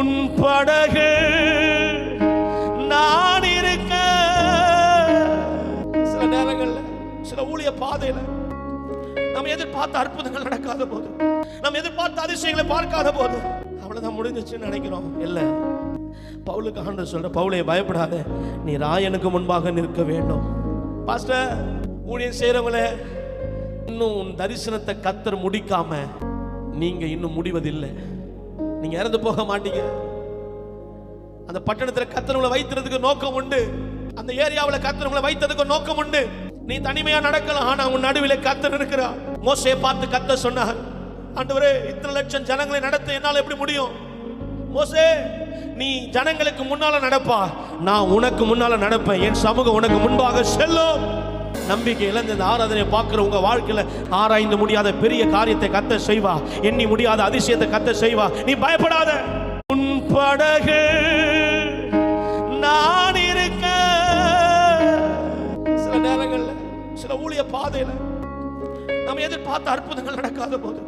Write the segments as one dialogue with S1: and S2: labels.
S1: உன் படகு நான் இருக்க. சில நேரங்கள்ல சில ஊழிய பாதையில நம்ம எதிர்பார்த்த அற்புதங்கள் நடக்காத போது நம்ம எதிர்பார்த்த அதிசயங்களை பார்க்காத போது அவ்வளவுதான் முடிஞ்சிச்சுன்னு நினைக்கிறோம். இல்ல. பவுலுக்கு ஆண்டு சொல்ற பவுலே பயப்படாத. நீ ராயனுக்கு முன்பாக நிற்க வேண்டும். பாஸ்டர் ஊழியம் செய்யறவங்களே இன்னும் உன் தரிசனத்தை கத்தர் முடிக்காம நீங்க இன்னும் முடிவதில்லை. நீங்க இறந்து போக மாட்டீங்க. அந்த பட்டணத்துல கத்தர் உங்களை நோக்கம் உண்டு. அந்த ஏரியாவில் கத்தர் வைத்ததுக்கு நோக்கம் உண்டு. நீ தனிமையா நடக்கலாம் ஆனா உன் நடுவில் கத்தன் இருக்கிறா மோசையை பார்த்து கத்த சொன்னார் ஆண்டவரே இத்தனை லட்சம் ஜனங்களை நடத்த என்னால எப்படி முடியும்? மோசே நீ ஜனங்களுக்கு முன்னால நடப்பா. நான் உனக்கு முன்னால நடப்பேன். என் சமூகம் உனக்கு முன்பாக செல்லும். நம்பிக்கை இழந்த இந்த ஆராதனையை பார்க்கிற உங்க வாழ்க்கையில ஆராய்ந்து முடியாத பெரிய காரியத்தை கத்த செய்வா. எண்ணி முடியாத அதிசயத்தை கத்த செய்வா. நீ பயப்படாத. உன் படகு நான் இருக்க. சில நேரங்கள்ல சில ஊழிய பாதையில் நம்ம எதிர்பார்த்த அற்புதங்கள் நடக்காத போது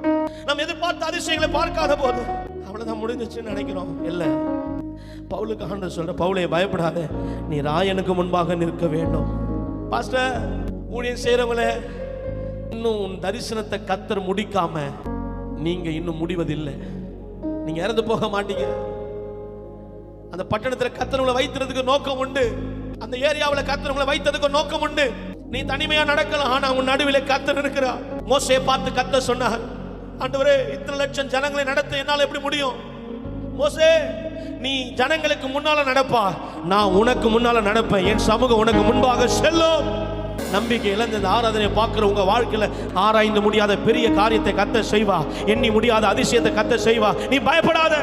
S1: நம்ம எதிர்பார்த்த அதிசயங்களை பார்க்காத போது அவ்வளவுதான் முடிஞ்சிச்சுன்னு நினைக்கிறோம். இல்லை. பவுலுக்கு ஆண்டு சொல்ற பவுலே பயப்படாத. நீ ராயனுக்கு முன்பாக நிற்க வேண்டும். பாஸ்டர் ஊழியம் செய்யறவங்களே இன்னும் உன் தரிசனத்தை கத்தர் முடிக்காம நீங்க இன்னும் முடிவதில்லை. நீங்க இறந்து போக மாட்டீங்க. அந்த பட்டணத்துல கத்தர் உங்களை நோக்கம் உண்டு. அந்த ஏரியாவில் கத்தர் உங்களை வைத்ததுக்கு நோக்கம் உண்டு. நீ தனிமையா நடக்கலாம் ஆனா உன் நடுவில் கத்தர் இருக்கிறா மோசையை பார்த்து கத்த சொன்னார் ஆண்டவரே இத்தனை லட்சம் ஜனங்களை நடத்த என்னால எப்படி முடியும்? மோசே நீ ஜனங்களுக்கு முன்னால நடப்பா. நான் உனக்கு முன்னால நடப்பேன். என் சமூகம் உனக்கு முன்பாக செல்லும். நம்பிக்கை இழந்த இந்த ஆராதனையை பார்க்குற உங்க வாழ்க்கையில ஆராய்ந்து முடியாத பெரிய காரியத்தை கத்த செய்வா. எண்ணி முடியாத அதிசயத்தை கத்த செய்வா. நீ பயப்படாத.